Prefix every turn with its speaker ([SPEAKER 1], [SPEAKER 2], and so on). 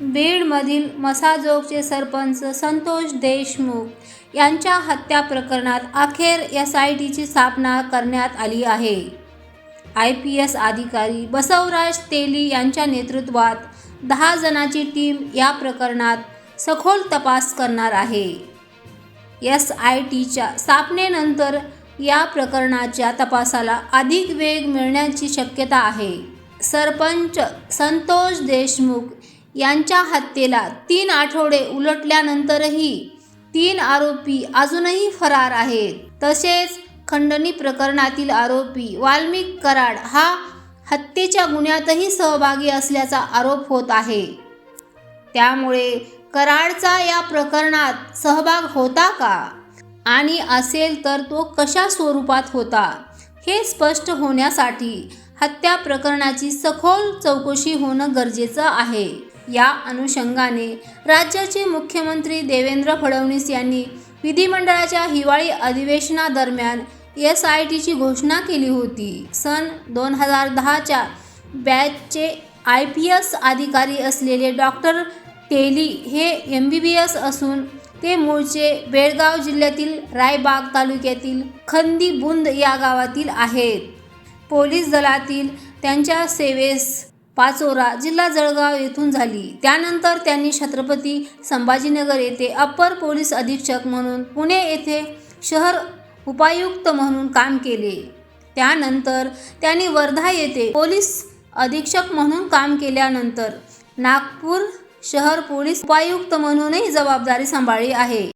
[SPEAKER 1] बीडमधील मसाजोगचे सरपंच संतोष देशमुख यांच्या हत्या प्रकरणात अखेर एस आय टीची स्थापना करण्यात आली आहे. आय पी एस अधिकारी बसवराज तेली यांच्या नेतृत्वात दहा जणांची टीम या प्रकरणात सखोल तपास करणार आहे. एस आय टीच्या स्थापनेनंतर या प्रकरणाच्या तपासाला अधिक वेग मिळण्याची शक्यता आहे. सरपंच संतोष देशमुख यांच्या हत्येला तीन आठवडे उलटल्यानंतरही तीन आरोपी अजूनही फरार आहेत. तसेच खंडणी प्रकरणातील आरोपी वाल्मिक कराड हा हत्येच्या गुन्ह्यातही सहभागी असल्याचा आरोप होत आहे. त्यामुळे कराडचा या प्रकरणात सहभाग होता का? आणि असेल तर तो कशा स्वरूपात होता? हे स्पष्ट होण्यासाठी हत्या प्रकरणाची सखोल चौकशी होणं गरजेचं आहे. या अनुषंगाने राज्याचे मुख्यमंत्री देवेंद्र फडणवीस यांनी विधिमंडळाच्या हिवाळी अधिवेशनादरम्यान एस आय टीची घोषणा केली होती. सन दोन हजार दहाच्या बॅचचे आय पी एस अधिकारी असलेले डॉक्टर तेली हे एम बी बी एस असून ते मूळचे बेळगाव जिल्ह्यातील रायबाग तालुक्यातील खंदीबुंद या गावातील आहेत. पोलीस दलातील त्यांच्या सेवेस पाचोरा जिल्हा जळगाव येथून झाली. त्यानंतर त्यांनी छत्रपती संभाजीनगर येथे अप्पर पोलीस अधीक्षक म्हणून पुणे येथे शहर उपायुक्त म्हणून काम केले. त्यानंतर त्यांनी वर्धा येथे पोलीस अधीक्षक म्हणून काम केल्यानंतर नागपूर शहर पोलीस उपायुक्त म्हणूनही जबाबदारी सांभाळली आहे.